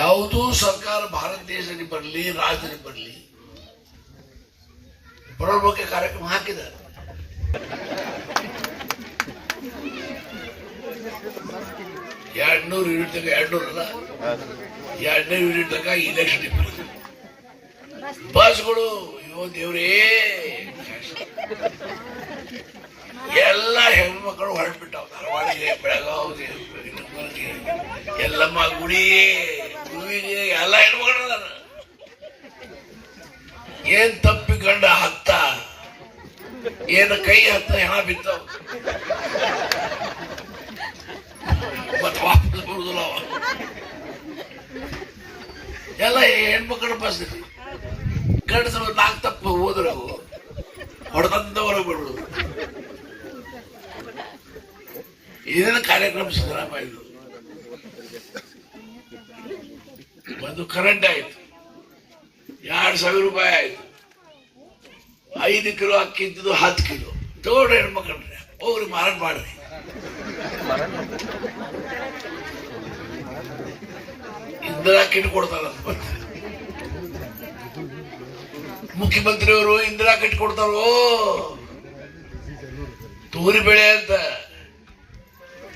ಯಾವುದೂ ಸರ್ಕಾರ ಭಾರತ ದೇಶದಲ್ಲಿ ಬರಲಿ, ರಾಜ್ಯದಲ್ಲಿ ಬರಲಿ ಬರೋ ಕಾರ್ಯಕ್ರಮ ಹಾಕಿದ ಎರಡ್ನೂರು ಯೂನಿಟ್ ತನಕ, ಎರಡ್ನೂರ ಅಲ್ಲ? ಎರಡನೇ ಯೂನಿಟ್ ತನಕ ಇಲೆಕ್ಷನ್ ಬಸ್ಗಳು, ಅಯ್ಯೋ ದೇವ್ರೇ. ಎಲ್ಲ ಹೆಣ್ಮಕ್ಳು ಹೊರಟ್ಬಿಟ್ಟಾವ. ಧಾರವಾಡಿಗೆ ಬೆಳಗಾವಿಗೆ ಎಲ್ಲಮ್ಮ ಗುಡಿ. ಗುರುವಿಗೆ ಎಲ್ಲ ಹೆಣ್ಮಕ್ಳು ಅದಾರ ಏನ್ ತಪ್ಪಿ ಗಂಡ ಹತ್ತ? ಏನ ಕೈ ಹತ್ತ ಹೆಣ ಬಿತ್ತಾವ ಮತ್ ವಾಪಸ್ ಬರುದಿಲ್ಲ ಎಲ್ಲ ಹೆಣ್ಮಕ್ಳು ಬಸ್ ಗಂಡಸರು ನಾಲ್ಕು ತಪ್ಪು ಹೋದ್ರ ಅವು. ಹೊಡೆದಂತವರ ಬಿಡುದು. ಇದೇನು ಕಾರ್ಯಕ್ರಮ ಸಿದ್ದರಾಮಯ್ಯ ಒಂದು ಕರೆಂಟ್ ಆಯ್ತು. ಎರಡು ಸಾವಿರ ರೂಪಾಯಿ ಆಯ್ತು. ಐದು ಕಿಲೋ ಅಕ್ಕಿ ಇದ್ದಿದ್ದು ಹತ್ತು ಕಿಲೋ. ತಗೊಳ್ರಿ ಹೆಣ್ಮಕ್ಳ್ರಿ ಹೋಗ್ರಿ ಮಾರಾಟ ಮಾಡ್ರಿ. ಇಂದಿರಾ ಕಿಟ್ ಕೊಡ್ತಾರ ಮುಖ್ಯಮಂತ್ರಿಯವರು ಇಂದಿರಾ ಕಿಟ್ ಕೊಡ್ತಾರೋ? ತೂರಿ ಬೆಳೆ ಅಂತ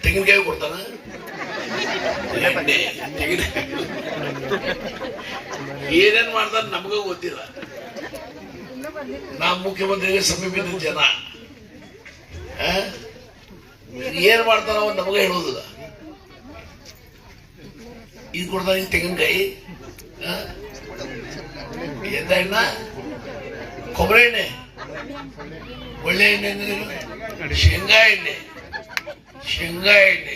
ತೆಂಗಿನಕಾಯಿ ಕೊಡ್ತಾರ. ಏನೇನ್ ಮಾಡ್ತಾರ ನಮಗೂ ಗೊತ್ತಿಲ್ಲ. ನಾ ಮುಖ್ಯಮಂತ್ರಿಗೆ ಸಮೀಪದ ಜನ? ಏನ್ ಮಾಡ್ತಾರ ಅವ್ರು ನಮಗ ಹೇಳುದಿಲ್ಲ. ಇದು ಕೊಡ್ತಾರ ಈ ತೆಂಗಿನಕಾಯಿ? ಎಂತ ಎಣ್ಣ? ಕೊಬ್ಬರಿ ಎಣ್ಣೆ. ಒಳ್ಳೆ ಎಣ್ಣೆ ಶೇಂಗಾ ಎಣ್ಣೆ. ಶೇಂಗಾ ಎಣ್ಣೆ.